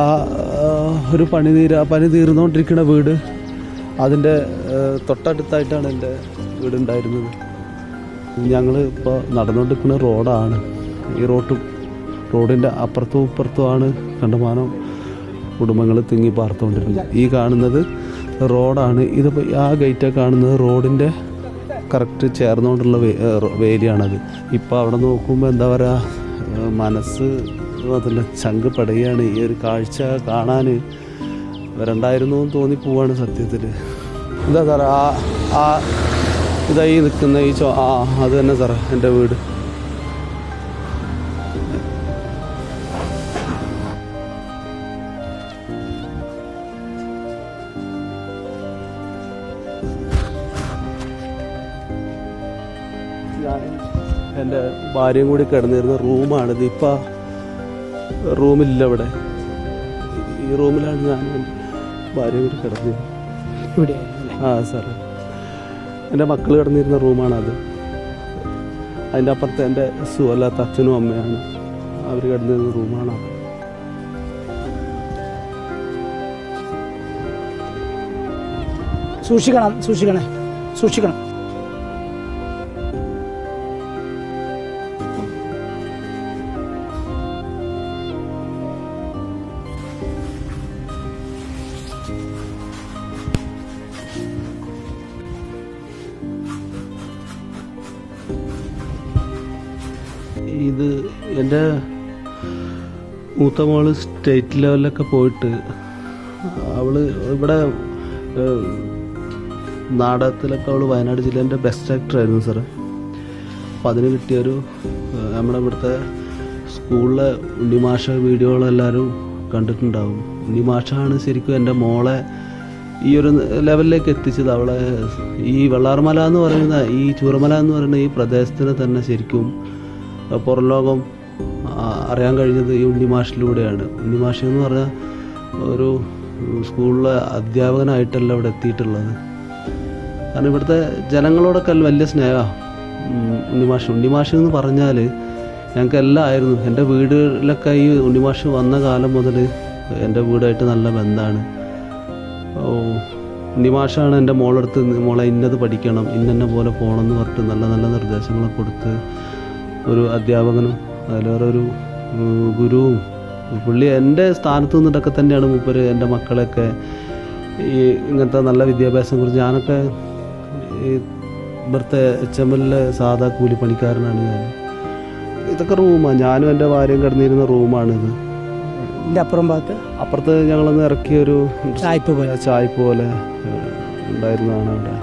ആ ഒരു പണി തീര പണി തീർന്നുകൊണ്ടിരിക്കുന്ന വീട്. അതിന്റെ തൊട്ടടുത്തായിട്ടാണ് എന്റെ വീടുണ്ടായിരുന്നത്. ഞങ്ങൾ ഇപ്പോൾ നടന്നുകൊണ്ടിരിക്കുന്ന റോഡാണ്. ഈ റോട്ടും റോഡിന്റെ അപ്പുറത്തും ഇപ്പുറത്തുമാണ് കണ്ടമാനം കുടുംബങ്ങൾ തിങ്ങി പാർത്തുകൊണ്ടിരുന്നത്. ഈ കാണുന്നത് റോഡാണ്. ഇതിപ്പോൾ ആ ഗേറ്റ് കാണുന്നത് റോഡിന്റെ കറക്റ്റ് ചേർന്നുകൊണ്ടുള്ള വേലിയാണത്. ഇപ്പോൾ അവിടെ നോക്കുമ്പോൾ എന്താ പറയുക മനസ്സ് അതിന്റെ ചങ്ക് പടയുകയാണ് ഈ ഒരു കാഴ്ച കാണാൻ വരണ്ടായിരുന്നു എന്ന് തോന്നിപ്പോവാണ് സത്യത്തിൽ എന്താ സാറേ ആ ആ ഇതായി നിൽക്കുന്ന ഈ ചോ ആ അത് തന്നെ സാറേ എന്റെ വീട്. എന്റെ ഭാര്യയും കൂടി കിടന്നിരുന്ന റൂമാണിത് ഇപ്പം റൂമില്ല ഇവിടെ. ഈ റൂമിലാണ് ഞാൻ ഭാര്യ കൂടി കിടന്നിരുന്നത്. ഇവിടെ ആ സാറേ. എന്റെ മക്കൾ കിടന്നിരുന്ന റൂമാണത്. അതിന്റെ അപ്പുറത്ത് എന്റെ സുഖല്ലാത്ത അച്ഛനും അമ്മയാണ്. അവർ കിടന്നിരുന്ന റൂമാണ് സൂക്ഷിക്കണം സൂക്ഷിക്കണേ. സൂക്ഷിക്കണം. ഇത് എന്റെ മൂത്ത മോൾ സ്റ്റേറ്റ് ലെവലിലൊക്കെ പോയിട്ട് അവൾ ഇവിടെ നാടകത്തിലൊക്കെ അവൾ വയനാട് ജില്ലേന്റെ ബെസ്റ്റ് ആക്ടർ ആയിരുന്നു സാറ് അപ്പം അതിന് കിട്ടിയൊരു നമ്മുടെ ഇവിടുത്തെ സ്കൂളിലെ ഉണ്ണിമാഷ വീഡിയോകളെല്ലാവരും കണ്ടിട്ടുണ്ടാവും. ഉണ്ണിമാഷാണ് ശരിക്കും എന്റെ മോളെ ഈ ഒരു ലെവലിലേക്ക് എത്തിച്ചത്. അവളെ ഈ വെള്ളാർമല എന്ന് പറയുന്ന ഈ ചൂരമല എന്ന് പറയുന്ന ഈ പ്രദേശത്തിന് തന്നെ ശരിക്കും പുറം ലോകം അറിയാൻ കഴിഞ്ഞത് ഈ ഉണ്ണിമാഷിലൂടെയാണ്. ഉണ്ണിമാഷ് എന്ന് പറഞ്ഞാൽ ഒരു സ്കൂളിലെ അധ്യാപകനായിട്ടല്ല ഇവിടെ എത്തിയിട്ടുള്ളത്. കാരണം ഇവിടുത്തെ ജനങ്ങളോടൊക്കെ വലിയ സ്നേഹമാണ് ഉണ്ണിമാഷ്. ഉണ്ണിമാഷ് എന്ന് പറഞ്ഞാൽ ഞങ്ങൾക്ക് എല്ലാം ആയിരുന്നു. എന്റെ വീടുകളിലൊക്കെ ഈ ഉണ്ണിമാഷ് വന്ന കാലം മുതൽ എന്റെ വീടായിട്ട് നല്ല ബന്ധമാണ്. ഉണ്ണിമാഷാണ് എന്റെ മോളെടുത്ത് മോളെ ഇന്നത് പഠിക്കണം ഇന്നെ പോലെ പോകണം എന്ന് പറഞ്ഞിട്ട് നല്ല നല്ല നിർദ്ദേശങ്ങളൊക്കെ കൊടുത്ത് ഒരു അധ്യാപകനും അതിലേറെ ഒരു ഗുരുവും. പുള്ളി എന്റെ സ്ഥാനത്ത് നിന്നിട്ടൊക്കെ തന്നെയാണ് മൂപ്പര് എന്റെ മക്കളെയൊക്കെ ഈ ഇങ്ങനത്തെ നല്ല വിദ്യാഭ്യാസം കുറിച്ച് ഞാനൊക്കെ ഈ ഇവിടുത്തെ എച്ച് എം എല്ലിലെ സാധാ കൂലിപ്പണിക്കാരനാണ് ഞാൻ. ഇതൊക്കെ റൂമാണ് ഞാനും എന്റെ ഭാര്യയും കിടന്നിരുന്ന റൂമാണിത് ഇതിന്റെ അപ്പുറം ഭാഗത്ത്? അപ്പുറത്ത് ഞങ്ങളൊന്ന് ഇറക്കിയൊരു ചായ്പ പോലെ. ചായ്പ പോലെ ഉണ്ടായിരുന്നതാണ് അവിടെ.